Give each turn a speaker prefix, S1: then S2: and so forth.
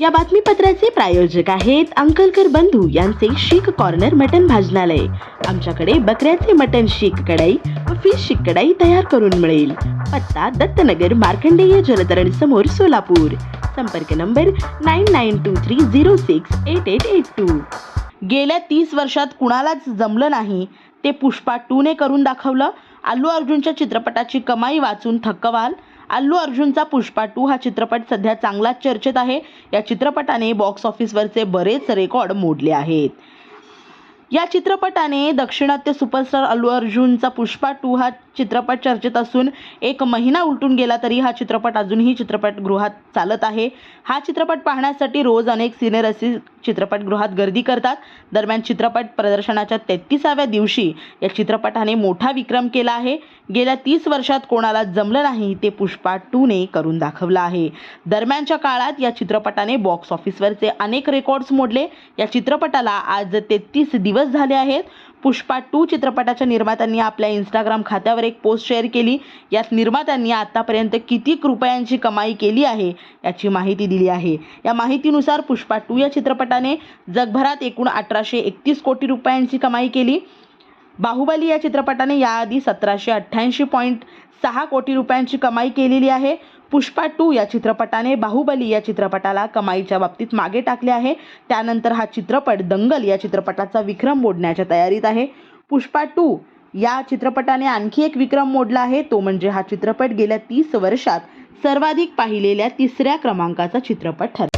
S1: या बातमीपत्राचे प्रायोजक आहेत अंकलकर बंधू यांचे शीख कॉर्नर मटन भाजनालय. आमच्याकडे बकऱ्याचे मटन शीख कढाई व फिश शीख कढाई तयार करून मिळेल. पत्ता दत्तनगर मार्कंडेय जलतरण समोर सोलापूर. संपर्क number nine nine two three zero six eight eight eight two गेल्या तीस वर्षात कुणालाच जमलं नाही. ते पुष्पा टूने करून दाखवलं. अल्लू अर्जुनच्या चित्रपटाची कमाई वाचून थक्क व्हाल अल्लू अर्जुनचा पुष्पा टू हा चित्रपट सध्या चांगलाच चर्चेत आहे. या चित्रपटाने बॉक्स ऑफिसवरचे बरेच रेकॉर्ड मोडले आहेत. या चित्रपटाने दक्षिणात्य सुपरस्टार अल्लू अर्जुनचा पुष्पा टू हा चित्रपट चर्चेत असून एक महिना उलटून गेला तरी हा चित्रपट अजूनही चित्रपटगृहात चालत आहे. हा चित्रपट पाहण्यासाठी रोज अनेक सिनेरसिक चित्रपटगृहात गर्दी करतात. दरम्यान चित्रपट प्रदर्शनाच्या तेहतीसाव्या दिवशी या चित्रपटाने मोठा विक्रम केला आहे. गेल्या तीस वर्षात कोणाला जमलं नाही ते पुष्पा टूने करून दाखवलं आहे. दरम्यानच्या काळात या चित्रपटाने बॉक्स ऑफिसवरचे अनेक रेकॉर्ड्स मोडले. या चित्रपटाला आज तेहतीस दिवस झाले आहेत. पुष्पा टू चित्रपटाच्या निर्मात्यांनी आपल्या इंस्टाग्राम खात्यावर एक पोस्ट शेअर केली. यात निर्मात्यांनी आतापर्यंत किती रुपयांची कमाई केली आहे याची माहिती दिली आहे. या माहितीनुसार पुष्पा टू या चित्रपटाने जगभरात एकूण अठराशे एकतीस कोटी रुपयांची कमाई केली. बाहुबली या चित्रपटाने याआधी सतराशे अठ्ठ्याऐंशी पॉईंट सहा कोटी रुपयांची कमाई केलेली आहे. पुष्पा टू या चित्रपटाने बाहुबली या चित्रपटाला कमाईच्या बाबतीत मागे टाकले आहे. त्यानंतर हा चित्रपट दंगल या चित्रपटाचा विक्रम मोडण्याच्या तयारीत आहे. पुष्पा टू या चित्रपटाने आणखी एक विक्रम मोडला आहे. तो म्हणजे हा चित्रपट गेल्या तीस वर्षात सर्वाधिक पाहिलेल्या तिसऱ्या क्रमांकाचा चित्रपट ठरला.